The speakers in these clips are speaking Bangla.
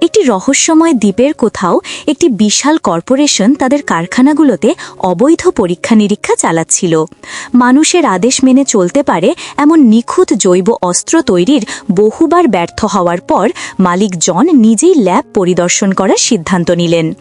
একটি রহস্যময় দ্বীপের কোথাও একটি বিশাল কর্পোরেশন তাদের কারখানাগুলোতে অবৈধ পরীক্ষা নিরীক্ষা চালাচ্ছিল। মানুষের আদেশ মেনে চলতে পারে এমন নিখুঁত জৈব অস্ত্র তৈরির বহুবার ব্যর্থ হওয়ার পর মালিক জন নিজেই ল্যাব পরিদর্শন করার সিদ্ধান্ত নিলেন।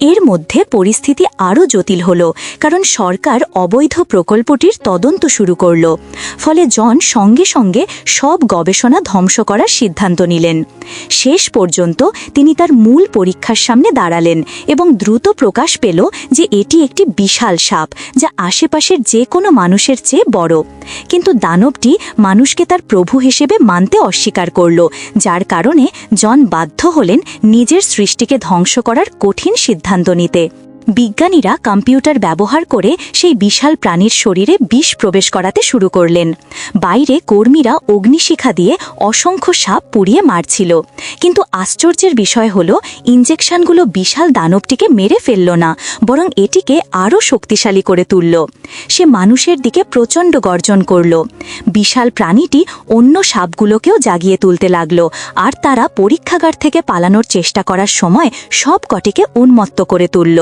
এর মধ্যে পরিস্থিতি আরও জটিল হল, কারণ সরকার অবৈধ প্রকল্পটির তদন্ত শুরু করল। ফলে জন সঙ্গে সঙ্গে সব গবেষণা ধ্বংস করার সিদ্ধান্ত নিলেন। শেষ পর্যন্ত তিনি তার মূল পরীক্ষার সামনে দাঁড়ালেন এবং দ্রুত প্রকাশ পেল যে এটি একটি বিশাল সাপ, যা আশেপাশের যে কোনো মানুষের চেয়ে বড়। কিন্তু দানবটি মানুষকে তার প্রভু হিসেবে মানতে অস্বীকার করল, যার কারণে জন বাধ্য হলেন নিজের সৃষ্টিকে ধ্বংস করার কঠিন সিদ্ধান্ত নিতে। বিজ্ঞানীরা কম্পিউটার ব্যবহার করে সেই বিশাল প্রাণীর শরীরে বিষ প্রবেশ করাতে শুরু করলেন। বাইরে কর্মীরা অগ্নিশিখা দিয়ে অসংখ্য সাপ পুড়িয়ে মারছিল। কিন্তু আশ্চর্যের বিষয় হল ইঞ্জেকশনগুলো বিশাল দানবটিকে মেরে ফেলল না, বরং এটিকে আরও শক্তিশালী করে তুলল। সে মানুষের দিকে প্রচণ্ড গর্জন করল। বিশাল প্রাণীটি অন্য সাপগুলোকেও জাগিয়ে তুলতে লাগল, আর তারা পরীক্ষাগার থেকে পালানোর চেষ্টা করার সময় সব কটিকে উন্মত্ত করে তুলল।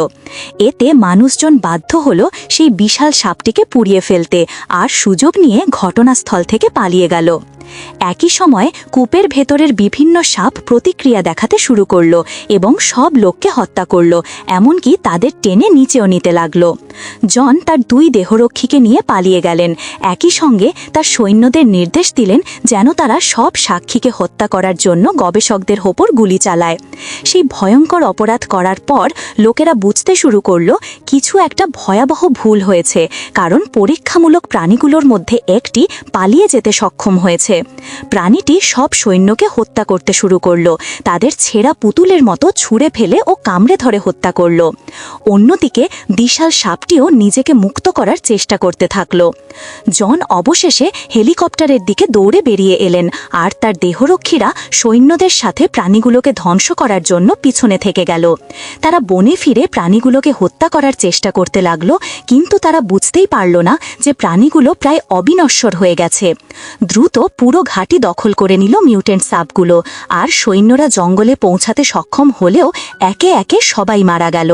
এতে মানুষজন বাধ্য হল সেই বিশাল সাপটিকে পুড়িয়ে ফেলতে আর সুযোগ নিয়ে ঘটনাস্থল থেকে পালিয়ে গেল। একই সময় কূপের ভেতরের বিভিন্ন সাপ প্রতিক্রিয়া দেখাতে শুরু করল এবং সব লোককে হত্যা করল, এমনকি তাদের টেনে নিচেও নিতে লাগল। জন তার দুই দেহরক্ষীকে নিয়ে পালিয়ে গেলেন। একই সঙ্গে তার সৈন্যদের নির্দেশ দিলেন যেন তারা সব সাক্ষীকে হত্যা করার জন্য গবেষকদের ওপর গুলি চালায়। সেই ভয়ঙ্কর অপরাধ করার পর লোকেরা বুঝতে শুরু করল, কিছু একটা ভয়াবহ ভুল হয়েছে, কারণ পরীক্ষামূলক প্রাণীগুলোর মধ্যে একটি পালিয়ে যেতে সক্ষম হয়েছে। প্রাণীটি সব সৈন্যকে হত্যা করতে শুরু করল। তাদের ছেঁড়া পুতুলের মতো ছুঁড়ে ফেলে ও কামড়ে ধরে হত্যা করল। অন্যদিকে বিশাল সাপটিও নিজেকে মুক্ত করার চেষ্টা করতে থাকল। জন অবশেষে হেলিকপ্টারের দিকে দৌড়ে বেরিয়ে এলেন আর তার দেহরক্ষীরা সৈন্যদের সাথে প্রাণীগুলোকে ধ্বংস করার জন্য পিছনে থেকে গেল। তারা বনে ফিরে প্রাণীগুলোকে হত্যা করার চেষ্টা করতে লাগল, কিন্তু তারা বুঝতেই পারল না যে প্রাণীগুলো প্রায় অবিনশ্বর হয়ে গেছে। দ্রুত পুরো ঘাঁটি দখল করে নিল মিউটেন্ট সাপগুলো, আর সৈন্যরা জঙ্গলে পৌঁছাতে সক্ষম হলেও একে একে সবাই মারা গেল।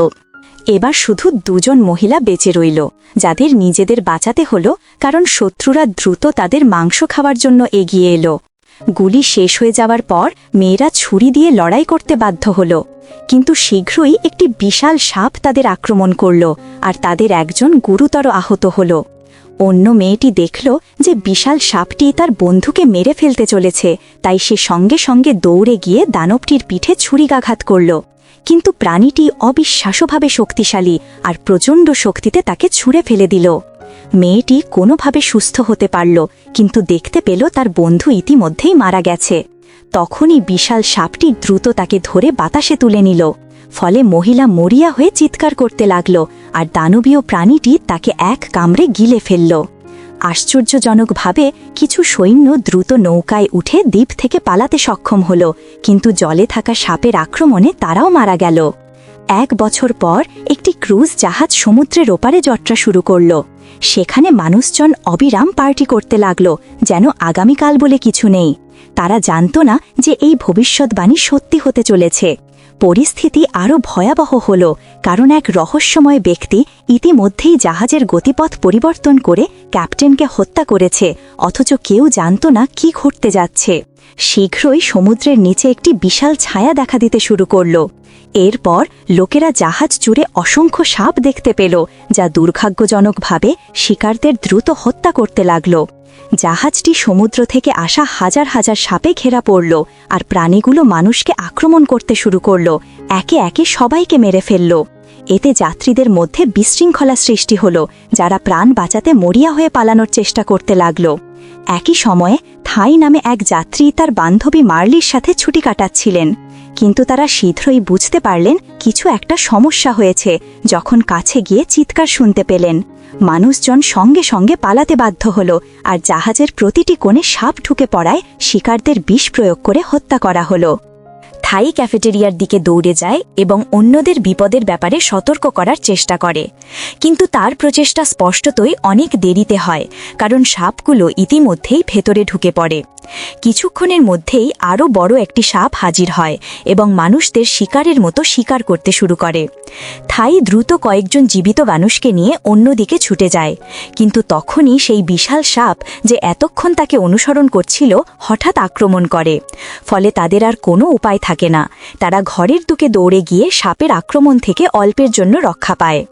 এবার শুধু দুজন মহিলা বেঁচে রইল, যাদের নিজেদের বাঁচাতে হলো, কারণ শত্রুরা দ্রুত তাদের মাংস খাওয়ার জন্য এগিয়ে এলো। গুলি শেষ হয়ে যাওয়ার পর মেয়েরা ছুরি দিয়ে লড়াই করতে বাধ্য হল, কিন্তু শীঘ্রই একটি বিশাল সাপ তাদের আক্রমণ করল, আর তাদের একজন গুরুতর আহত হলো। অন্য মেয়েটি দেখল যে বিশাল সাপটি তার বন্ধুকে মেরে ফেলতে চলেছে, তাই সে সঙ্গে সঙ্গে দৌড়ে গিয়ে দানবটির পিঠে ছুরিকাঘাত করল। কিন্তু প্রাণীটি অবিশ্বাস্যভাবে শক্তিশালী আর প্রচণ্ড শক্তিতে তাকে ছুঁড়ে ফেলে দিল। মেয়েটি কোনোভাবে সুস্থ হতে পারল, কিন্তু দেখতে পেল তার বন্ধু ইতিমধ্যেই মারা গেছে। তখনই বিশাল সাপটি দ্রুত তাকে ধরে বাতাসে তুলে নিল। ফলে মহিলা মরিয়া হয়ে চিৎকার করতে লাগল আর দানবীয় প্রাণীটি তাকে এক কামড়ে গিলে ফেলল। আশ্চর্যজনকভাবে কিছু সৈন্য দ্রুত নৌকায় উঠে দ্বীপ থেকে পালাতে সক্ষম হল, কিন্তু জলে থাকা সাপের আক্রমণে তারাও মারা গেল। এক বছর পর একটি ক্রুজ জাহাজ সমুদ্রের ওপারে যাত্রা শুরু করল। সেখানে মানুষজন অবিরাম পার্টি করতে লাগল, যেন আগামীকাল বলে কিছু নেই। তারা জানত না যে এই ভবিষ্যৎবাণী সত্যি হতে চলেছে। পরিস্থিতি আরও ভয়াবহ হল, কারণ এক রহস্যময় ব্যক্তি ইতিমধ্যেই জাহাজের গতিপথ পরিবর্তন করে ক্যাপ্টেনকে হত্যা করেছে, অথচ কেউ জানত না কি ঘটতে যাচ্ছে। শীঘ্রই সমুদ্রের নিচে একটি বিশাল ছায়া দেখা দিতে শুরু করল। এরপর লোকেরা জাহাজ জুড়ে অসংখ্য সাপ দেখতে পেল, যা দুর্ভাগ্যজনকভাবে শিকারদের দ্রুত হত্যা করতে লাগল। জাহাজটি সমুদ্র থেকে আসা হাজার হাজার সাপে ঘেরা পড়ল আর প্রাণীগুলো মানুষকে আক্রমণ করতে শুরু করল, একে একে সবাইকে মেরে ফেলল। এতে যাত্রীদের মধ্যে বিশৃঙ্খলা সৃষ্টি হল, যারা প্রাণ বাঁচাতে মরিয়া হয়ে পালানোর চেষ্টা করতে লাগল। একই সময়ে থাই নামে এক যাত্রী তার বান্ধবী মার্লির সাথে ছুটি কাটাচ্ছিলেন। কিন্তু তারা শীঘ্রই বুঝতে পারলেন কিছু একটা সমস্যা হয়েছে, যখন কাছে গিয়ে চিৎকার শুনতে পেলেন। মানুষজন সঙ্গে সঙ্গে পালাতে বাধ্য হল, আর জাহাজের প্রতিটি কোণে সাপ ঢুকে পড়ায় শিকারদের বিষ প্রয়োগ করে হত্যা করা হলো। থাই ক্যাফেটেরিয়ার দিকে দৌড়ে যায় এবং অন্যদের বিপদের ব্যাপারে সতর্ক করার চেষ্টা করে। কিন্তু তার প্রচেষ্টা স্পষ্টতই অনেক দেরিতে হয়, কারণ সাপগুলো ইতিমধ্যেই ভেতরে ঢুকে পড়ে। কিছুক্ষণের মধ্যেই আরও বড় একটি সাপ হাজির হয় এবং মানুষদের শিকারের মতো শিকার করতে শুরু করে। থাই দ্রুত কয়েকজন জীবিত মানুষকে নিয়ে অন্যদিকে ছুটে যায়। কিন্তু তখনই সেই বিশাল সাপ যে এতক্ষণ তাকে অনুসরণ করছিল, হঠাৎ আক্রমণ করে। ফলে তাদের আর কোনো উপায় থাকে না। তারা ঘরের দিকে দৌড়ে গিয়ে সাপের আক্রমণ থেকে অল্পের জন্য রক্ষা পায়।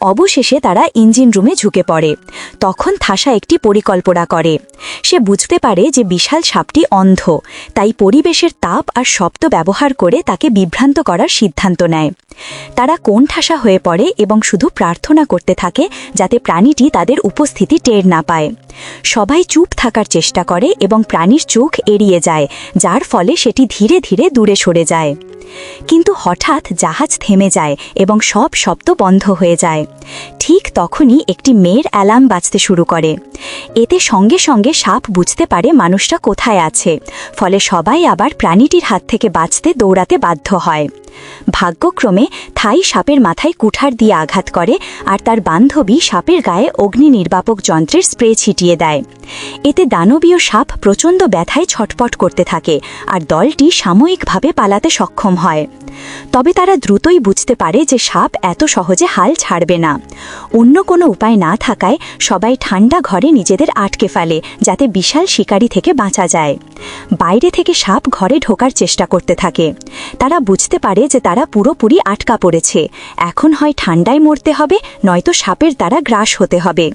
অবশেষে তারা ইঞ্জিন রুমে ঝুঁকে পড়ে। তখন থাসা একটি পরিকল্পনা করে। সে বুঝতে পারে যে বিশাল সাপটি অন্ধ, তাই পরিবেশের তাপ আর শব্দ ব্যবহার করে তাকে বিভ্রান্ত করার সিদ্ধান্ত নেয়। তারা কোন ঠাসা হয়ে পড়ে এবং শুধু প্রার্থনা করতে থাকে যাতে প্রাণীটি তাদের উপস্থিতি টের না পায়। সবাই চুপ থাকার চেষ্টা করে এবং প্রাণীর চোখ এড়িয়ে যায়, যার ফলে সেটি ধীরে ধীরে দূরে সরে যায়। কিন্তু হঠাৎ জাহাজ থেমে যায় এবং সব শব্দ বন্ধ হয়ে যায়। ঠিক তখনই একটি মেয়ের অ্যালার্ম বাজতে শুরু করে। এতে সঙ্গে সঙ্গে সাপ বুঝতে পারে মানুষটা কোথায় আছে। ফলে সবাই আবার প্রাণীটির হাত থেকে বাঁচতে দৌড়াতে বাধ্য হয়। ভাগ্যক্রমে থাই সাপের মাথায় কুঠার দিয়ে আঘাত করে আর তার বান্ধবী সাপের গায়ে অগ্নি নির্বাপক যন্ত্রের স্প্রে ছিটিয়ে দেয়। এতে দানবীয় সাপ প্রচণ্ড ব্যথায় ছটপট করতে থাকে আর দলটি সাময়িকভাবে পালাতে সক্ষম হয়। তবে তারা দ্রুতই বুঝতে পারে যে সাপ এত সহজে হাল ছাড়বে না। অন্য কোনো উপায় না থাকায় সবাই ঠান্ডা ঘরে নিজেদের আটকে ফেলে, যাতে বিশাল শিকারি থেকে বাঁচা যায়। বাইরে থেকে সাপ ঘরে ঢোকার চেষ্টা করতে থাকে। তারা বুঝতে পারে যে তারা পুরোপুরি আটকা পড়েছে। এখন হয় ঠান্ডায় মরতে হবে, নয়তো সাপের দ্বারা গ্রাস হতে হবে।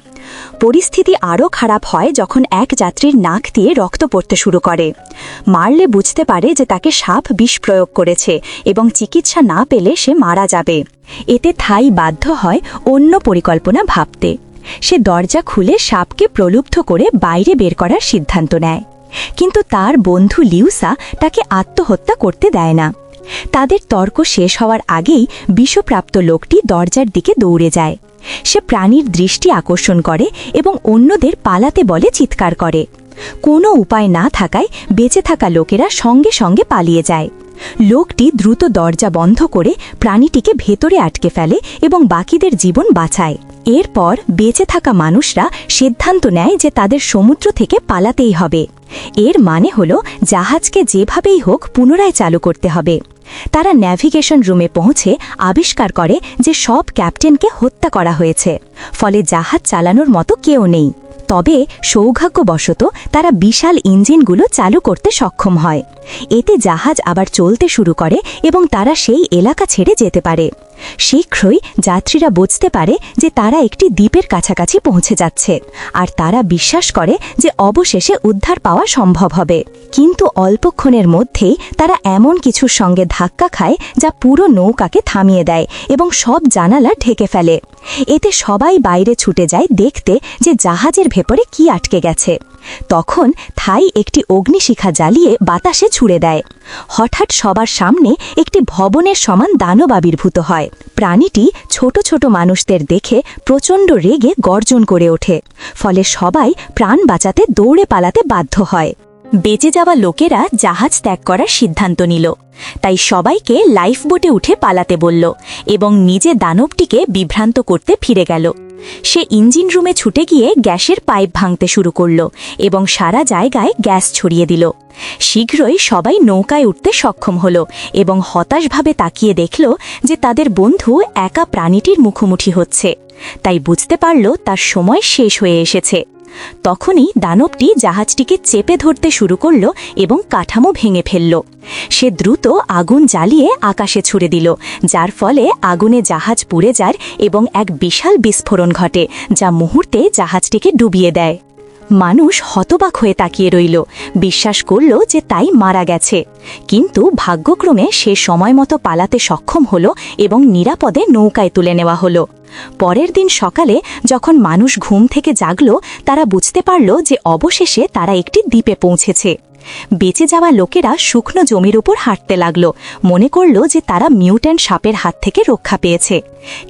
পরিস্থিতি আরও খারাপ হয় যখন এক যাত্রীর নাক দিয়ে রক্ত পড়তে শুরু করে। মারলে বুঝতে পারে যে তাকে সাপ বিষ প্রয়োগ করেছে এবং চিকিৎসা না পেলে সে মারা যাবে। এতে থাই বাধ্য হয় অন্য পরিকল্পনা ভাবতে। সে দরজা খুলে সাপকে প্রলুব্ধ করে বাইরে বের করার সিদ্ধান্ত নেয়। কিন্তু তার বন্ধু লিউসা তাকে আত্মহত্যা করতে দেয় না। তাদের তর্ক শেষ হওয়ার আগেই বিষপ্রাপ্ত লোকটি দরজার দিকে দৌড়ে যায়। সে প্রাণীর দৃষ্টি আকর্ষণ করে এবং অন্যদের পালাতে বলে চিৎকার করে। কোনো উপায় না থাকায় বেঁচে থাকা লোকেরা সঙ্গে সঙ্গে পালিয়ে যায়। লোকটি দ্রুত দরজা বন্ধ করে প্রাণীটিকে ভেতরে আটকে ফেলে এবং বাকিদের জীবন বাঁচায়। এরপর বেঁচে থাকা মানুষরা সিদ্ধান্ত নেয় যে তাদের সমুদ্র থেকে পালাতেই হবে। এর মানে হল, জাহাজকে যেভাবেই হোক পুনরায় চালু করতে হবে। তারা ন্যাভিগেশন রুমে পৌঁছে আবিষ্কার করে যে সব ক্যাপ্টেনকে হত্যা করা হয়েছে। ফলে জাহাজ চালানোর মতো কেউ নেই। তবে সৌভাগ্যবশত তারা বিশাল ইঞ্জিনগুলো চালু করতে সক্ষম হয়। এতে জাহাজ আবার চলতে শুরু করে এবং তারা সেই এলাকা ছেড়ে যেতে পারে। শীঘ্রই যাত্রীরা বুঝতে পারে যে তারা একটি দ্বীপের কাছাকাছি পৌঁছে যাচ্ছে। আর তারা বিশ্বাস করে যে অবশেষে উদ্ধার পাওয়া সম্ভব হবে। কিন্তু অল্পক্ষণের মধ্যেই তারা এমন কিছুর সঙ্গে ধাক্কা খায় যা পুরো নৌকাকে থামিয়ে দেয় এবং সব জানালা ঢেকে ফেলে। এতে সবাই বাইরে ছুটে যায় দেখতে যে জাহাজের ভেতরে কি আটকে গেছে। তখন থাই একটি অগ্নিশিখা জ্বালিয়ে বাতাসে ছুড়ে দেয়। হঠাৎ সবার সামনে একটি ভবনের সমান দানব আবির্ভূত হয়। প্রাণীটি ছোট ছোট মানুষদের দেখে প্রচণ্ড রেগে গর্জন করে ওঠে। ফলে সবাই প্রাণ বাঁচাতে দৌড়ে পালাতে বাধ্য হয়। বেঁচে যাওয়া লোকেরা জাহাজ ত্যাগ করার সিদ্ধান্ত নিল। তাই সবাইকে লাইফ বোটে উঠে পালাতে বলল এবং নিজে দানবটিকে বিভ্রান্ত করতে ফিরে গেল। সে ইঞ্জিন রুমে ছুটে গিয়ে গ্যাসের পাইপ ভাঙতে শুরু করল এবং সারা জায়গায় গ্যাস ছড়িয়ে দিল। শীঘ্রই সবাই নৌকায় উঠতে সক্ষম হল এবং হতাশভাবে তাকিয়ে দেখল যে তাদের বন্ধু একা প্রাণীটির মুখোমুখি হচ্ছে। তাই বুঝতে পারল তার সময় শেষ হয়ে এসেছে। তখনই দানবটি জাহাজটিকে চেপে ধরতে শুরু করল এবং কাঠামো ভেঙে ফেলল। সে দ্রুত আগুন জ্বালিয়ে আকাশে ছুড়ে দিল, যার ফলে আগুনে জাহাজ পুড়ে যায় এবং এক বিশাল বিস্ফোরণ ঘটে, যা মুহূর্তে জাহাজটিকে ডুবিয়ে দেয়। মানুষ হতবাক হয়ে তাকিয়ে রইল, বিশ্বাস করল যে তাই মারা গেছে। কিন্তু ভাগ্যক্রমে সে সময় মতো পালাতে সক্ষম হল এবং নিরাপদে নৌকায় তুলে নেওয়া হলো। পরের দিন সকালে যখন মানুষ ঘুম থেকে জাগল, তারা বুঝতে পারল যে অবশেষে তারা একটি দ্বীপে পৌঁছেছে। বেঁচে যাওয়া লোকেরা শুকনো জমির উপর হাঁটতে লাগল। মনে করল যে তারা মিউট্যান্ট সাপের হাত থেকে রক্ষা পেয়েছে।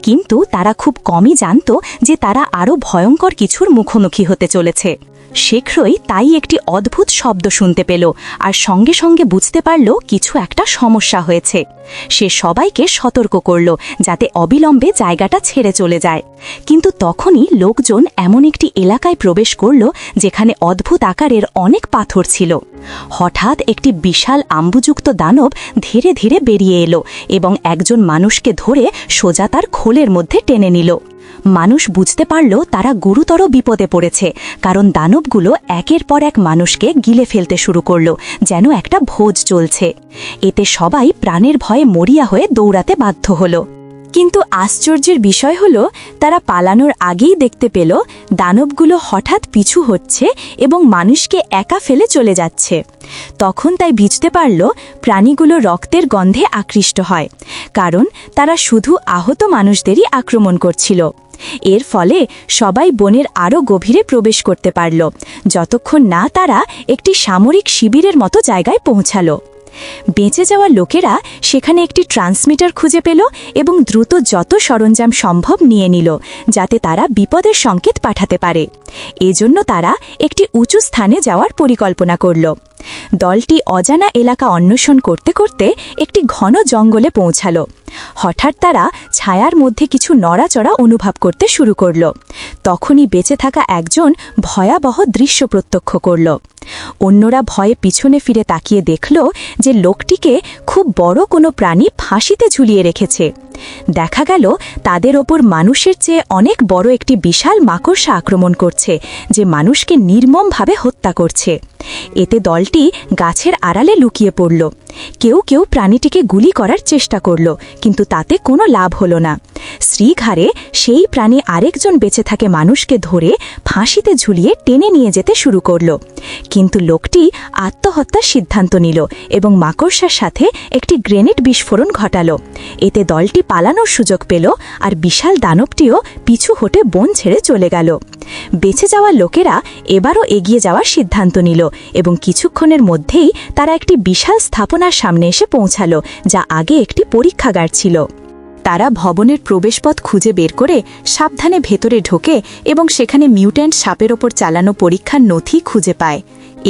কিন্তু তারা খুব কমই জানত যে তারা আরও ভয়ঙ্কর কিছুর মুখোমুখি হতে চলেছে। শেখরই তাই একটি অদ্ভুত শব্দ শুনতে পেল আর সঙ্গে সঙ্গে বুঝতে পারল কিছু একটা সমস্যা হয়েছে। সে সবাইকে সতর্ক করল যাতে অবিলম্বে জায়গাটা ছেড়ে চলে যায়। কিন্তু তখনই লোকজন এমন একটি এলাকায় প্রবেশ করল যেখানে অদ্ভুত আকারের অনেক পাথর ছিল। হঠাৎ একটি বিশাল আম্বুযুক্ত দানব ধীরে ধীরে বেরিয়ে এলো এবং একজন মানুষকে ধরে সোজা তার খোলের মধ্যে টেনে নিল। মানুষ বুঝতে পারল তারা গুরুতর বিপদে পড়েছে, কারণ দানবগুলো একের পর এক মানুষকে গিলে ফেলতে শুরু করল, যেন একটা ভোজ চলছে। এতে সবাই প্রাণের ভয়ে মরিয়া হয়ে দৌড়াতে বাধ্য হলো। কিন্তু আশ্চর্যের বিষয় হলো, তারা পালানোর আগেই দেখতে পেল, দানবগুলো হঠাৎ পিছু হচ্ছে এবং মানুষকে একা ফেলে চলে যাচ্ছে। তখন তাই বুঝতে পারল, প্রাণীগুলো রক্তের গন্ধে আকৃষ্ট হয়, কারণ তারা শুধু আহত মানুষদেরই আক্রমণ করছিল। এর ফলে সবাই বনের আরও গভীরে প্রবেশ করতে পারল। যতক্ষণ না তারা একটি সামরিক শিবিরের মতো জায়গায় পৌঁছালো। বেঁচে যাওয়া লোকেরা সেখানে একটি ট্রান্সমিটার খুঁজে পেল এবং দ্রুত যত সরঞ্জাম সম্ভব নিয়ে নিল, যাতে তারা বিপদের সংকেত পাঠাতে পারে। এজন্য তারা একটি উঁচু স্থানে যাওয়ার পরিকল্পনা করল। দলটি অজানা এলাকা অন্বেষণ করতে করতে একটি ঘন জঙ্গলে পৌঁছালো। হঠাৎ তারা ছায়ার মধ্যে কিছু নড়াচড়া অনুভব করতে শুরু করল। তখনই বেঁচে থাকা একজন ভয়াবহ দৃশ্য প্রত্যক্ষ করল। অন্যরা ভয়ে পিছনে ফিরে তাকিয়ে দেখল যে লোকটিকে খুব বড় কোনো প্রাণী ফাঁসিতে ঝুলিয়ে রেখেছে। দেখা গেল তাদের ওপর মানুষের চেয়ে অনেক বড় একটি বিশাল মাকড়সা আক্রমণ করছে, যে মানুষকে নির্মমভাবে হত্যা করছে। এতে দলটি গাছের আড়ালে লুকিয়ে পড়ল। কেউ কেউ প্রাণীটিকে গুলি করার চেষ্টা করল, কিন্তু তাতে কোনো লাভ হলো না। শ্রীঘারে সেই প্রাণী আরেকজন বেঁচে থাকে মানুষকে ধরে ফাঁসিতে ঝুলিয়ে টেনে নিয়ে যেতে শুরু করল। কিন্তু লোকটি আত্মহত্যার সিদ্ধান্ত নিল এবং মাকড়সার সাথে একটি গ্রেনেড বিস্ফোরণ ঘটাল। এতে দলটি পালানোর সুযোগ পেল আর বিশাল দানবটিও পিছু হটে বন ছেড়ে চলে গেল। বেঁচে যাওয়া লোকেরা এবারও এগিয়ে যাওয়ার সিদ্ধান্ত নিল এবং কিছুক্ষণের মধ্যেই তারা একটি বিশাল স্থাপনার সামনে এসে পৌঁছালো, যা আগে একটি পরীক্ষাগার ছিল। তারা ভবনের প্রবেশপথ খুঁজে বের করে সাবধানে ভেতরে ঢোকে এবং সেখানে মিউট্যান্ট সাপের ওপর চালানো পরীক্ষার নথি খুঁজে পায়।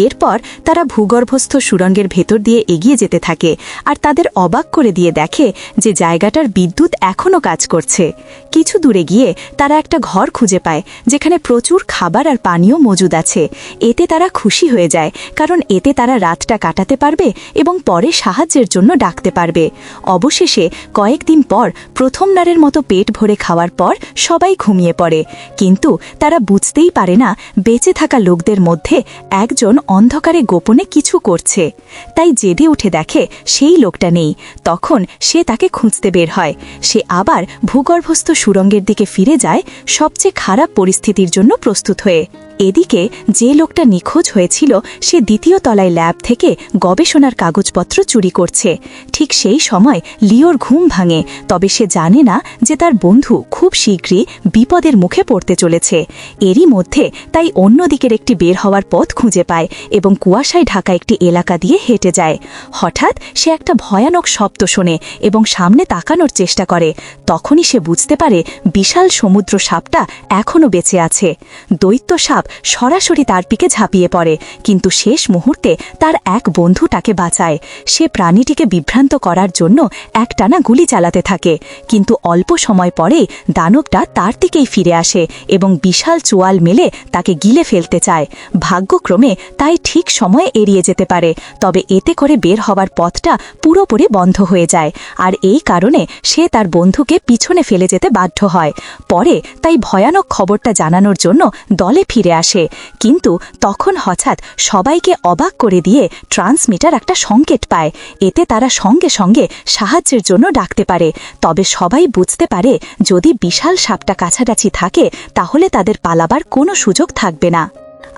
এরপর তারা ভূগর্ভস্থ সুরঙ্গের ভেতর দিয়ে এগিয়ে যেতে থাকে আর তাদের অবাক করে দিয়ে দেখে যে জায়গাটার বিদ্যুৎ এখনও কাজ করছে। কিছু দূরে গিয়ে তারা একটা ঘর খুঁজে পায়, যেখানে প্রচুর খাবার আর পানীয় মজুদ আছে। এতে তারা খুশি হয়ে যায়, কারণ এতে তারা রাতটা কাটাতে পারবে এবং পরে সাহায্যের জন্য ডাকতে পারবে। অবশেষে কয়েকদিন পর প্রথম নারের মতো পেট ভরে খাওয়ার পর সবাই ঘুমিয়ে পড়ে। কিন্তু তারা বুঝতেই পারে না, বেঁচে থাকা লোকদের মধ্যে একজন অন্ধকারে গোপনে কিছু করছে। তাই জেদে উঠে দেখে সেই লোকটা নেই। তখন সে তাকে খুঁজতে বের হয়। সে আবার ভূগর্ভস্থ সুরঙ্গের দিকে ফিরে যায় সবচেয়ে খারাপ পরিস্থিতির জন্য প্রস্তুত হয়ে। এদিকে যে লোকটা নিখোঁজ হয়েছিল, সে দ্বিতীয় তলায় ল্যাব থেকে গবেষণার কাগজপত্র চুরি করছে। ঠিক সেই সময় লিওর ঘুম ভাঙে, তবে সে জানে না যে তার বন্ধু খুব শীঘ্রই বিপদের মুখে পড়তে চলেছে। এরই মধ্যে তাই অন্য দিকের একটি বের হওয়ার পথ খুঁজে পায় এবং কুয়াশায় ঢাকা একটি এলাকা দিয়ে হেঁটে যায়। হঠাৎ সে একটা ভয়ানক শব্দ শোনে এবং সামনে তাকানোর চেষ্টা করে। তখনই সে বুঝতে পারে বিশাল সমুদ্র সাপটা এখনও বেঁচে আছে। দৈত্য সাপ সরাসরি তার পিকে ঝাঁপিয়ে পড়ে। কিন্তু শেষ মুহূর্তে তার এক বন্ধু তাকে বাঁচায়। সে প্রাণীটিকে বিভ্রান্ত করার জন্য একটানা গুলি চালাতে থাকে। কিন্তু অল্প সময় পরে দানবটা তার দিকেই ফিরে আসে এবং বিশাল চোয়াল মেলে তাকে গিলে ফেলতে চায়। ভাগ্যক্রমে তাই ঠিক সময়ে এড়িয়ে যেতে পারে, তবে এতে করে বের হওয়ার পথটা পুরোপুরি বন্ধ হয়ে যায়। আর এই কারণে সে তার বন্ধুকে পিছনে ফেলে যেতে বাধ্য হয়। পরে তাই ভয়ানক খবরটা জানানোর জন্য দলে ফিরে আসে। কিন্তু তখন হঠাৎ সবাইকে অবাক করে দিয়ে ট্রান্সমিটার একটা সংকেত পায়। এতে তারা সঙ্গে সঙ্গে সাহায্যের জন্য ডাকতে পারে। তবে সবাই বুঝতে পারে, যদি বিশাল সাপটা কাছাকাছি থাকে, তাহলে তাদের পালাবার কোনো সুযোগ থাকবে না।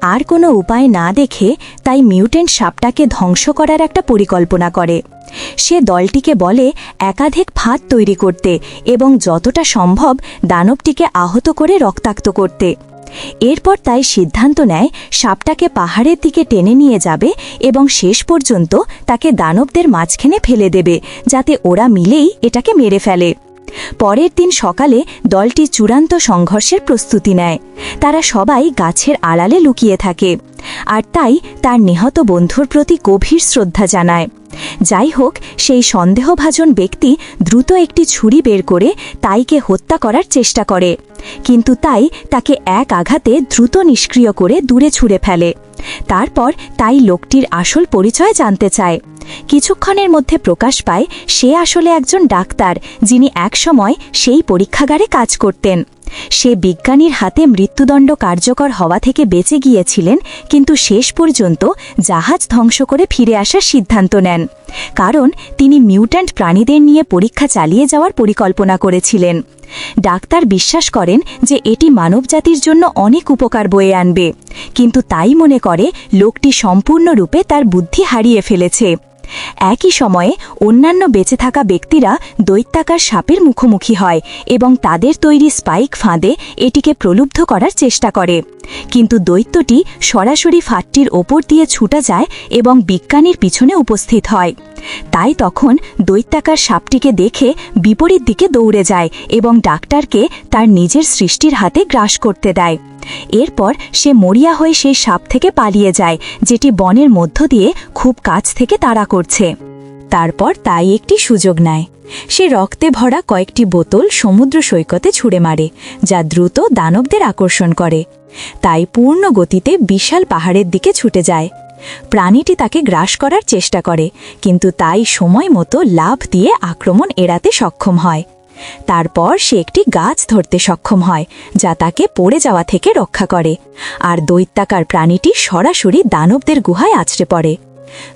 আর কোনো উপায় না দেখে তাই মিউটেন্ট সাপটাকে ধ্বংস করার একটা পরিকল্পনা করে। সে দলটিকে বলে, একাধিক ফাঁদ তৈরি করতে এবং যতটা সম্ভব দানবটিকে আহত করে রক্তাক্ত করতে। এরপর তাই সিদ্ধান্ত নেয়, সাপটাকে পাহাড়ের দিকে টেনে নিয়ে যাবে এবং শেষ পর্যন্ত তাকে দানবদের মাঝখানে ফেলে দেবে, যাতে ওরা মিলেই এটাকে মেরে ফেলে। পরের দিন সকালে দলটি চূড়ান্ত সংঘর্ষের প্রস্তুতি নেয়। তারা সবাই গাছের আড়ালে লুকিয়ে থাকে। আর তাই তার নিহত বন্ধুর প্রতি গভীর শ্রদ্ধা জানায়। যাই হোক সেই সন্দেহভাজন ব্যক্তি দ্রুত একটি ছুরি বের করে তাইকে হত্যা করার চেষ্টা করে। কিন্তু তাই তাকে এক আঘাতে দ্রুত নিষ্ক্রিয় করে দূরে ছুঁড়ে ফেলে। তারপর তাই লোকটির আসল পরিচয় জানতে চায়। কিছুক্ষণের মধ্যে প্রকাশ পায়, সে আসলে একজন ডাক্তার যিনি একসময় সেই পরীক্ষাগারে কাজ করতেন। সে বিজ্ঞানীর হাতে মৃত্যুদণ্ড কার্যকর হওয়া থেকে বেঁচে গিয়েছিলেন, কিন্তু শেষ পর্যন্ত জাহাজ ধ্বংস করে ফিরে আসার সিদ্ধান্ত নেন। কারণ তিনি মিউট্যান্ট প্রাণীদের নিয়ে পরীক্ষা চালিয়ে যাওয়ার পরিকল্পনা করেছিলেন। ডাক্তার বিশ্বাস করেন যে এটি মানবজাতির জন্য অনেক উপকার বয়ে আনবে, কিন্তু তাই মনে করে লোকটি সম্পূর্ণরূপে তার বুদ্ধি হারিয়ে ফেলেছে। একই সময়ে অন্যান্য বেঁচে থাকা ব্যক্তিরা দৈত্যাকার সাপের মুখোমুখি হয় এবং তাদের তৈরি স্পাইক ফাঁদে এটিকে প্রলুব্ধ করার চেষ্টা করে। কিন্তু দৈত্যটি সরাসরি ফাঁদটির ওপর দিয়ে ছুটা যায় এবং বিজ্ঞানীর পিছনে উপস্থিত হয়। তাই তখন দৈত্যাকার সাপটিকে দেখে বিপরীত দিকে দৌড়ে যায় এবং ডাক্তারকে তার নিজের সৃষ্টির হাতে গ্রাস করতে দেয়। এরপর সে মরিয়া হয়ে সেই সাপ থেকে পালিয়ে যায়, যেটি বনের মধ্য দিয়ে খুব কাছ থেকে তাড়া করছে। তারপর তাই একটি সুযোগ নেয়। সে রক্তে ভরা কয়েকটি বোতল সমুদ্র সৈকতে ছুঁড়ে মারে, যা দ্রুত দানবদের আকর্ষণ করে। তাই পূর্ণ গতিতে বিশাল পাহাড়ের দিকে ছুটে যায়। প্রাণীটি তাকে গ্রাস করার চেষ্টা করে, কিন্তু তাই সময় মতো লাভ দিয়ে আক্রমণ এড়াতে সক্ষম হয়। তারপর সে একটি গাছ ধরতে সক্ষম হয়, যা তাকে পড়ে যাওয়া থেকে রক্ষা করে, আর দৈত্যাকার প্রাণীটি সরাসরি দানবদের গুহায় আছড়ে পড়ে।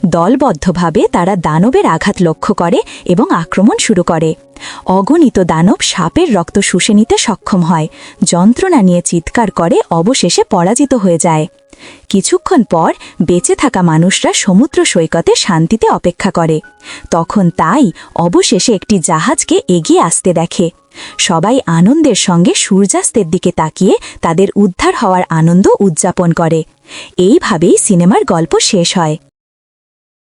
দলবদ্ধভাবে তারা দানবের আঘাত লক্ষ্য করে এবং আক্রমণ শুরু করে। অগণিত দানব সাপের রক্ত শুষে নিতে সক্ষম হয়। যন্ত্রণা নিয়ে চিৎকার করে অবশেষে পরাজিত হয়ে যায়। কিছুক্ষণ পর বেঁচে থাকা মানুষরা সমুদ্র সৈকতে শান্তিতে অপেক্ষা করে। তখন তাই অবশেষে একটি জাহাজকে এগিয়ে আসতে দেখে। সবাই আনন্দের সঙ্গে সূর্যাস্তের দিকে তাকিয়ে তাদের উদ্ধার হওয়ার আনন্দ উদযাপন করে। এইভাবেই সিনেমার গল্প শেষ হয়।